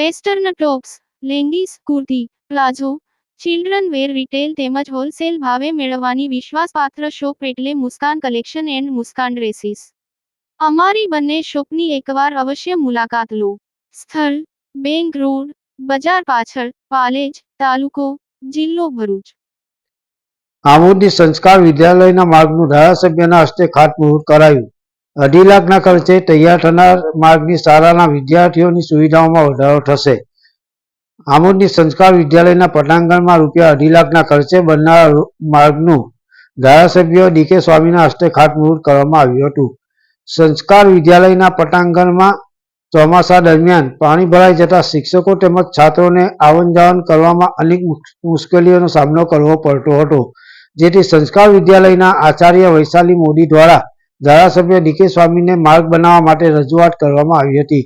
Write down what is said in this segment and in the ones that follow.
Western tops, leggings, kurti, palazzo, children wear retail તેમજ wholesale ભાવે મેળવવાની વિશ્વાસપાત્ર શોપ એટલે Muskan collection and Muskan dresses. અમારી બંને શોપની એકવાર અવશ્ય મુલાકાત લો. સ્થળ, બેંક રોડ, બજાર પાછળ, પાલેજ, તાલુકો, જિલ્લો ભરૂચ. આમોદની સંસ્કાર વિદ્યાલયના માર્ગનું ધારાસભ્યના હસ્તે ખાતમુહૂર્ત કરાયું. અઢી લાખના ખર્ચે તૈયાર થનાર માર્ગની શાળાના વિદ્યાર્થીઓની સુવિધાઓમાં વધારો થશે. આમોદની સંસ્કાર વિદ્યાલયના પટાંગણમાં રૂપિયા અઢી લાખના ખર્ચે બનનાર માર્ગનું ધારાસભ્ય ડીકે સ્વામીના હસ્તે ખાતમુહૂર્ત કરવામાં આવ્યું હતું. સંસ્કાર વિદ્યાલયના પટાંગણમાં ચોમાસા દરમિયાન પાણી ભરાઈ જતા શિક્ષકો તેમજ છાત્રોને આવન જાવન કરવામાં અનેક મુશ- મુશ્કેલીઓનો સામનો કરવો પડતો હતો. જેથી સંસ્કાર વિદ્યાલયના આચાર્ય વૈશાલી મોદી દ્વારા ધારાસભ્ય ડીકે સ્વામીને માર્ગ બનાવવા માટે રજૂઆત કરવામાં આવી હતી.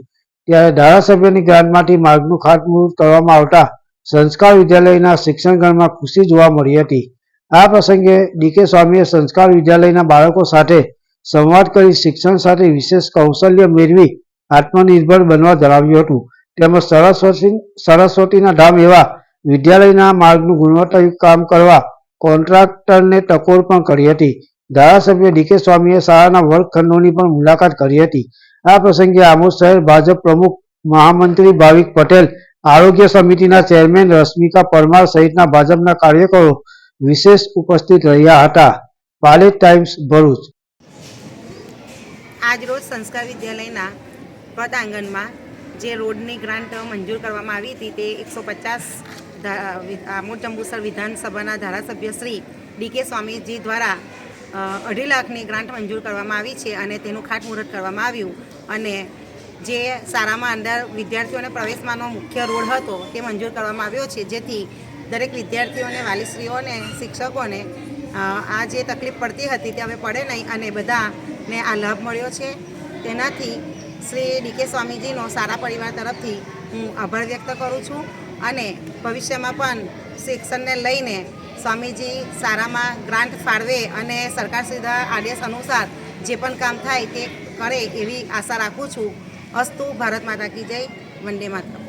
ત્યારે ધારાસભ્યની ગ્રાન્ટમાંથી માર્ગનું ખાતમુહૂર્ત કરવામાં આવતા સંસ્કાર વિદ્યાલયના શિક્ષણગણમાં ખુશી જોવા મળી હતી. આ પ્રસંગે ડીકે સ્વામીએ સંસ્કાર વિદ્યાલયના બાળકો સાથે સંવાદ કરી શિક્ષણ સાથે વિશેષ કૌશલ્ય મેળવી આત્મનિર્ભર બનવા જણાવ્યું હતું. તેમજ સરસ્વતી, સરસ્વતીના ધામ એવા વિદ્યાલયના માર્ગનું ગુણવત્તાયુક્ત કામ કરવા કોન્ટ્રાક્ટરને ટકોર પણ કરી હતી. ધારાસભ્ય ડીકે સ્વામીએ શાળાના વર્ગખંડોની પણ મુલાકાત કરી હતી. આ પ્રસંગે આમોદ શહેર ભાજપ પ્રમુખ મહામંત્રી ભાવિક પટેલ, આરોગ્ય સમિતિના ચેરમેન રશ્મિકા પરમાર સહિતના ભાજપના કાર્યકરો વિશેષ ઉપસ્થિત રહ્યા હતા. પાલેજ ટાઈમ્સ, ભરૂચ. આજરોજ સંસ્કાર વિદ્યાલયના પટાંગણમાં જે રોડની ગ્રાન્ટ મંજૂર કરવામાં આવી હતી તે એકસો પચાસ આમોદ જંબુસર વિધાનસભાના ધારાસભ્ય શ્રી ડીકે સ્વામીજી દ્વારા અઢી લાખની ગ્રાન્ટ મંજૂર કરવામાં આવી છે અને તેનું ખાતમુહૂર્ત કરવામાં આવ્યું. અને જે શાળામાં અંદર વિદ્યાર્થીઓને પ્રવેશમાંનો મુખ્ય રોડ હતો તે મંજૂર કરવામાં આવ્યો છે. જેથી દરેક વિદ્યાર્થીઓને, વાલીશ્રીઓને, શિક્ષકોને આ જે તકલીફ પડતી હતી તે હવે પડે નહીં અને બધાને આ લાભ મળ્યો છે. તેનાથી શ્રી ડીકે સ્વામીજીનો સારા પરિવાર તરફથી હું આભાર વ્યક્ત કરું છું અને ભવિષ્યમાં પણ શિક્ષણને લઈને સ્વામીજી સારામાં ગ્રાન્ટ ફાળવે અને સરકાર સીધા આદેશ અનુસાર જે પણ કામ થાય તે કરે એવી આશા રાખું છું. અસ્તુ ભારત માતા કી જય. વંદે માતરમ.